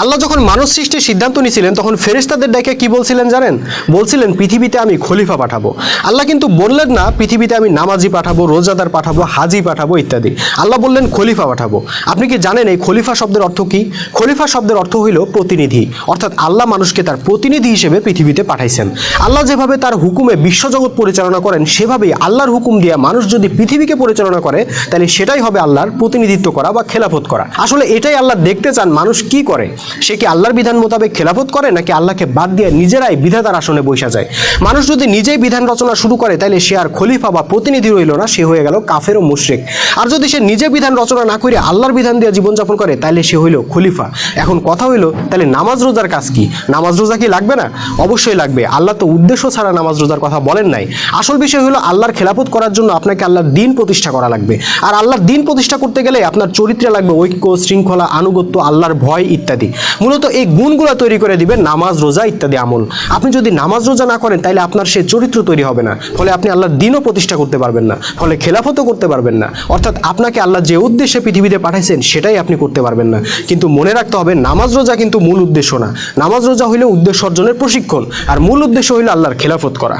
আল্লাহ যখন মানুষ সৃষ্টির সিদ্ধান্ত নিয়েছিলেন, তখন ফেরেশতাদের ডেকে কি বলছিলেন জানেন? বলছিলেন, পৃথিবীতে আমি খলিফা পাঠাবো। আল্লাহ কিন্তু বললেন না, পৃথিবীতে আমি নামাজি পাঠাবো, রোজাদার পাঠাবো, হাজি পাঠাবো, ইত্যাদি। আল্লাহ বললেন, খলিফা পাঠাবো। আপনি কি জানেন এই খলিফা শব্দের অর্থ কি? খলিফা শব্দের অর্থ হইল প্রতিনিধি। অর্থাৎ আল্লাহ মানুষকে তার প্রতিনিধি হিসেবে পৃথিবীতে পাঠাইছেন। আল্লাহ যেভাবে তার হুকুমে বিশ্বজগৎ পরিচালনা করেন, সেভাবেই আল্লাহর হুকুম দিয়ে মানুষ যদি পৃথিবীকে পরিচালনা করে, তাহলে সেটাই হবে আল্লাহর প্রতিনিধিত্ব করা বা খেলাফত করা। আসলে এটাই আল্লাহ দেখতে চান মানুষ কি করে। সে কি আল্লাহর বিধান মোতাবেক খেলাফত করে, নাকি আল্লাহকে বাদ দিয়ে নিজেরাই বিধাতার আসনে বসা যায়? মানুষ যদি নিজেই বিধান রচনা শুরু করে তাহলে সে আর খলিফা বা প্রতিনিধি রইল না, সে হয়ে গেল কাফের ও মুশরিক। আর যদি সে নিজে বিধান রচনা না করে আল্লাহর বিধান দিয়ে জীবনযাপন করে তাহলে সে হইল খলিফা। এখন কথা হইল তাহলে নামাজ রোজার কাজ কি? নামাজ রোজা কি লাগবে না? অবশ্যই লাগবে। আল্লাহ তো উদ্দেশ্য ছাড়া নামাজ রোজার কথা বলেন নাই। আসল বিষয় হলো আল্লাহর খেলাফত করার জন্য আপনাকে আল্লাহর দিন প্রতিষ্ঠা করা লাগবে। আর আল্লাহর দিন প্রতিষ্ঠা করতে গেলে আপনার চরিত্রে লাগবে ঐক্য, শৃঙ্খলা, আনুগত্য, আল্লাহর ভয় ইত্যাদি। মূলত এই গুণগুলো তৈরি করে দিবে নামাজ, রোজা ইত্যাদি আমল। আপনি যদি নামাজ, রোজা না করেন তাহলে আপনার সে চরিত্র তৈরি হবে না। ফলে আপনি আল্লাহর দিনও প্রতিষ্ঠা করতে পারবেন না। ফলে খেলাফতও করতে পারবেন না। অর্থাৎ আপনাকে আল্লাহ যে উদ্দেশ্যে পৃথিবীতে পাঠাইছেন, সেটাই আপনি করতে পারবেন না। কিন্তু মনে রাখতে হবে, নামাজ, রোজা কিন্তু মূল উদ্দেশ্য না। নামাজ, রোজা হইলে উদ্দেশ্য অর্জনের প্রশিক্ষণ। আর মূল উদ্দেশ্য হইলে আল্লাহর খেলাফত করা।